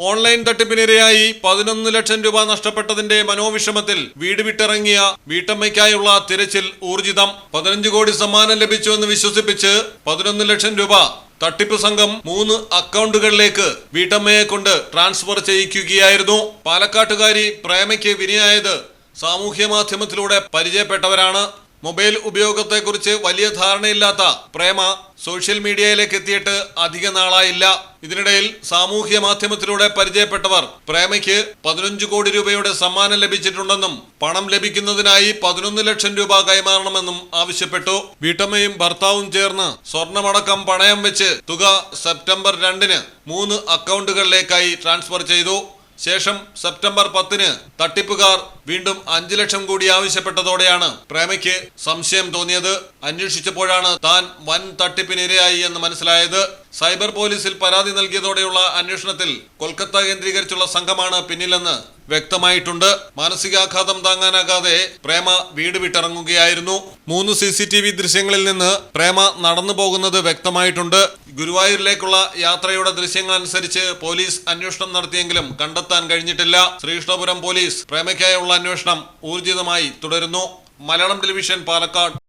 Online തട്ടിപ്പിനിരയായി പതിനൊന്ന് ലക്ഷം രൂപ നഷ്ടപ്പെട്ടതിന്റെ മനോവിഷമത്തിൽ വീട് വിട്ടിറങ്ങിയ വീട്ടമ്മയ്ക്കായുള്ള തിരച്ചിൽ ഊർജിതം. പതിനഞ്ച് കോടി സമ്മാനം ലഭിച്ചുവെന്ന് വിശ്വസിപ്പിച്ച് പതിനൊന്ന് ലക്ഷം രൂപ തട്ടിപ്പ് സംഘം മൂന്ന് അക്കൗണ്ടുകളിലേക്ക് വീട്ടമ്മയെ കൊണ്ട് ട്രാൻസ്ഫർ ചെയ്യിക്കുകയായിരുന്നു. പാലക്കാട്ടുകാരി പ്രേമയ്ക്ക് വിനയായത് സാമൂഹ്യ മാധ്യമത്തിലൂടെ പരിചയപ്പെട്ടവരാണ്. മൊബൈൽ ഉപയോഗത്തെക്കുറിച്ച് വലിയ ധാരണയില്ലാത്ത പ്രേമ സോഷ്യൽ മീഡിയയിലേക്ക് എത്തിയിട്ട് അധിക നാളായില്ല. ഇതിനിടയിൽ സാമൂഹ്യ മാധ്യമത്തിലൂടെ പരിചയപ്പെട്ടവർ പ്രേമയ്ക്ക് പതിനഞ്ച് കോടി രൂപയുടെ സമ്മാനം ലഭിച്ചിട്ടുണ്ടെന്നും പണം ലഭിക്കുന്നതിനായി പതിനൊന്ന് ലക്ഷം രൂപ കൈമാറണമെന്നും ആവശ്യപ്പെട്ടു. വീട്ടമ്മയും ഭർത്താവും ചേർന്ന് സ്വർണമടക്കം പണയം വെച്ച് തുക സെപ്റ്റംബർ രണ്ടിന് മൂന്ന് അക്കൗണ്ടുകളിലേക്കായി ട്രാൻസ്ഫർ ചെയ്തു. ശേഷം സെപ്റ്റംബർ പത്തിന് തട്ടിപ്പുകാർ വീണ്ടും അഞ്ചു ലക്ഷം കൂടി ആവശ്യപ്പെട്ടതോടെയാണ് പ്രേമയ്ക്ക് സംശയം തോന്നിയത്. അന്വേഷിച്ചപ്പോഴാണ് താൻ വൻ തട്ടിപ്പിനിരയായി എന്ന് മനസ്സിലായത്. സൈബർ പോലീസിൽ പരാതി നൽകിയതോടെയുള്ള അന്വേഷണത്തിൽ കൊൽക്കത്ത കേന്ദ്രീകരിച്ചുള്ള സംഘമാണ് പിന്നിലെന്ന് വ്യക്തമായിട്ടുണ്ട്. മാനസികാഘാതം താങ്ങാനാകാതെ പ്രേമ വീട് വിട്ടിറങ്ങുകയായിരുന്നു. മൂന്ന് സി സി ടി വി ദൃശ്യങ്ങളിൽ നിന്ന് പ്രേമ നടന്നു പോകുന്നത് വ്യക്തമായിട്ടുണ്ട്. ഗുരുവായൂരിലേക്കുള്ള യാത്രയുടെ ദൃശ്യങ്ങൾ അനുസരിച്ച് പോലീസ് അന്വേഷണം നടത്തിയെങ്കിലും കണ്ടെത്താൻ കഴിഞ്ഞിട്ടില്ല. ശ്രീകൃഷ്ണപുരം പോലീസ് പ്രേമയ്ക്കായുള്ള അന്വേഷണം ഊർജിതമായി തുടരുന്നു. മലയാളം ടെലിവിഷൻ പാലക്കാട്